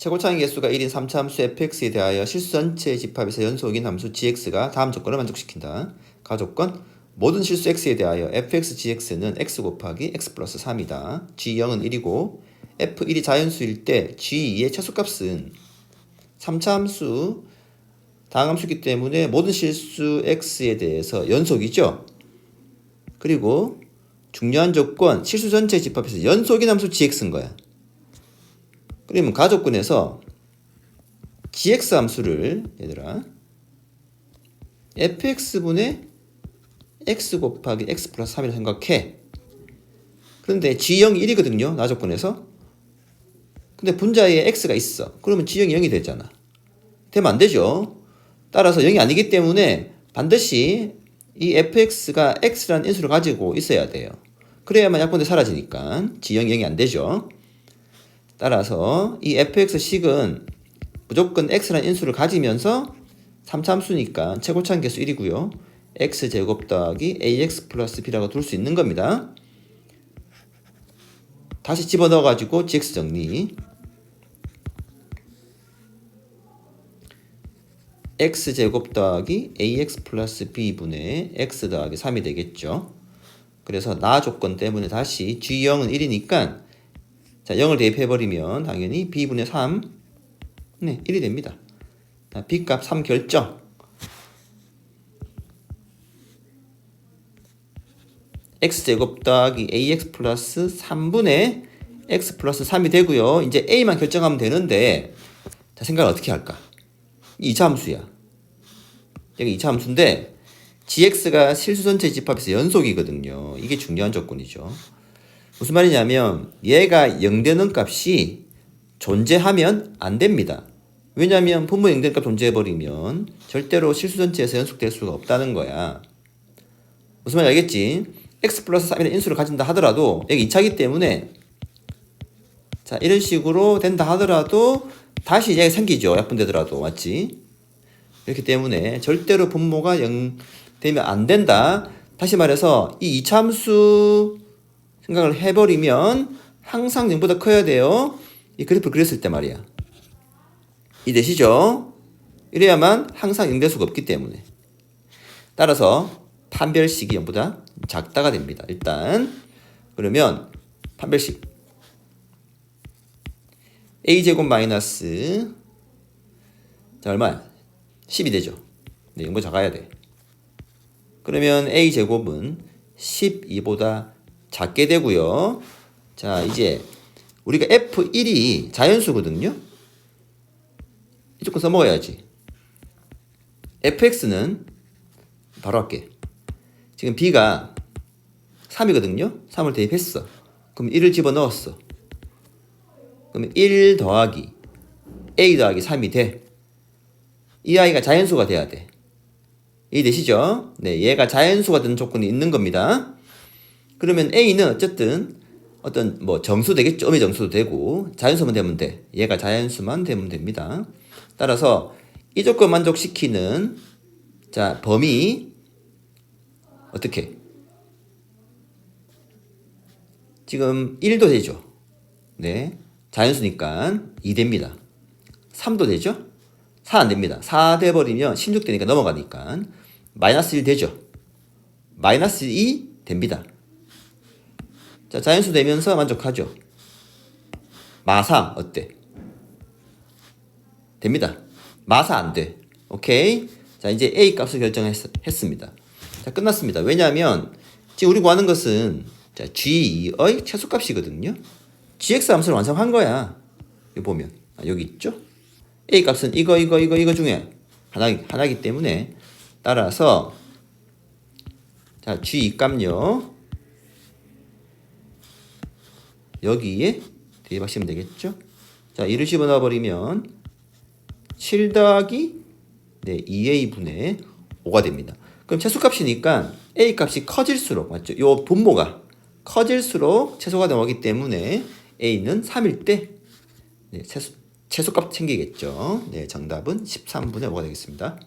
최고차항 개수가 1인 3차 함수 fx에 대하여 실수 전체 집합에서 연속인 함수 gx가 다음 조건을 만족시킨다. 가조건 모든 실수 x에 대하여 fx gx는 x 곱하기 x 플러스 3이다. g0은 1이고 f1이 자연수일 때 g2의 최소값은 3차 함수 다항함수이기 때문에 모든 실수 x에 대해서 연속이죠. 그리고 중요한 조건 실수 전체 집합에서 연속인 함수 gx인 거야. 그러면 가족군에서 gx 함수를 얘들아 fx분의 x 곱하기 x 플러스 3이라 생각해. 그런데 g0이 1이거든요. 나조건에서. 근데 분자에 x가 있어. 그러면 g0이 0이 되잖아. 되면 안 되죠. 따라서 0이 아니기 때문에 반드시 이 fx가 x라는 인수를 가지고 있어야 돼요. 그래야만 약분대 사라지니까 g0이 0이 안 되죠. 따라서 이 fx식은 무조건 x라는 인수를 가지면서 3참수니까 최고차항 개수 1이고요. x제곱 더하기 ax 플러스 b라고 둘 수 있는 겁니다. 다시 집어넣어가지고 gx 정리. x제곱 더하기 ax 플러스 b분의 x 더하기 3이 되겠죠. 그래서 나 조건 때문에 다시 g0은 1이니까 자 0을 대입해버리면 당연히 b분의 3 네, 1이 됩니다. 자, b값 3 결정. x제곱 더하기 ax 플러스 3분의 x 플러스 3이 되고요. 이제 a만 결정하면 되는데 자 생각을 어떻게 할까? 이 2차 함수야. 여기 2차 함수인데 gx가 실수 전체 집합에서 연속이거든요. 이게 중요한 조건이죠. 무슨 말이냐면 얘가 0 되는 값이 존재하면 안 됩니다. 왜냐하면 분모 0 되는 값 존재해버리면 절대로 실수 전체에서 연속될 수가 없다는 거야. 무슨 말인지 알겠지? x 플러스 3이라는 인수를 가진다 하더라도 여기 2차기 때문에 자 이런 식으로 된다 하더라도 다시 얘가 생기죠. 약분되더라도 맞지? 그렇기 때문에 절대로 분모가 0 되면 안 된다. 다시 말해서 이 2차 함수 생각을 해버리면 항상 0보다 커야 돼요. 이 그래프를 그렸을 때 말이야. 이 되시죠? 이래야만 항상 0될 수가 없기 때문에. 따라서 판별식이 0보다 작다가 됩니다. 일단 그러면 판별식 a제곱 마이너스 자 얼마야? 10이 되죠. 네, 0보다 작아야 돼. 그러면 a제곱은 12보다 작게 되고요. 자, 이제 우리가 f1이 자연수거든요. 이 조건 써먹어야지. fx는 바로 할게. 지금 b가 3이거든요. 3을 대입했어. 그럼 1을 집어넣었어. 그러면 1 더하기 a 더하기 3이 돼. 이 아이가 자연수가 돼야 돼. 이해되시죠? 네, 얘가 자연수가 되는 조건이 있는 겁니다. 그러면 a는 어쨌든 어떤 뭐 정수 되겠죠. 음의 정수도 되고 자연수만 되면 돼. 얘가 자연수만 되면 됩니다. 따라서 이 조건 만족시키는 자 범위 어떻게? 지금 1도 되죠. 네. 자연수니까 2 됩니다. 3도 되죠? 4 안 됩니다. 4 돼버리면 16 되니까 넘어가니까 마이너스 1 되죠. 마이너스 2 됩니다. 자, 자연수 되면서 만족하죠. 마3 어때? 됩니다. 마사 안 돼. 오케이. 자, 이제 A 값을 결정했습니다. 자, 끝났습니다. 왜냐하면 지금 우리 구하는 것은 자, G2의 최소값이거든요. GX 함수를 완성한 거야. 여기 보면 아, 여기 있죠? A 값은 이거 이거 이거 이거 중에 하나 하나기 때문에 따라서 자, G2 값요. 여기에 대입하시면 되겠죠? 자, 1을 집어넣어 버리면 7 더하기 네, 2a분의 5가 됩니다. 그럼 최소값이니까 a 값이 커질수록 맞죠? 요 분모가 커질수록 최소가 나오기 때문에 a는 3일 때 네, 최소, 최소값 챙기겠죠. 네, 정답은 13분의 5가 되겠습니다.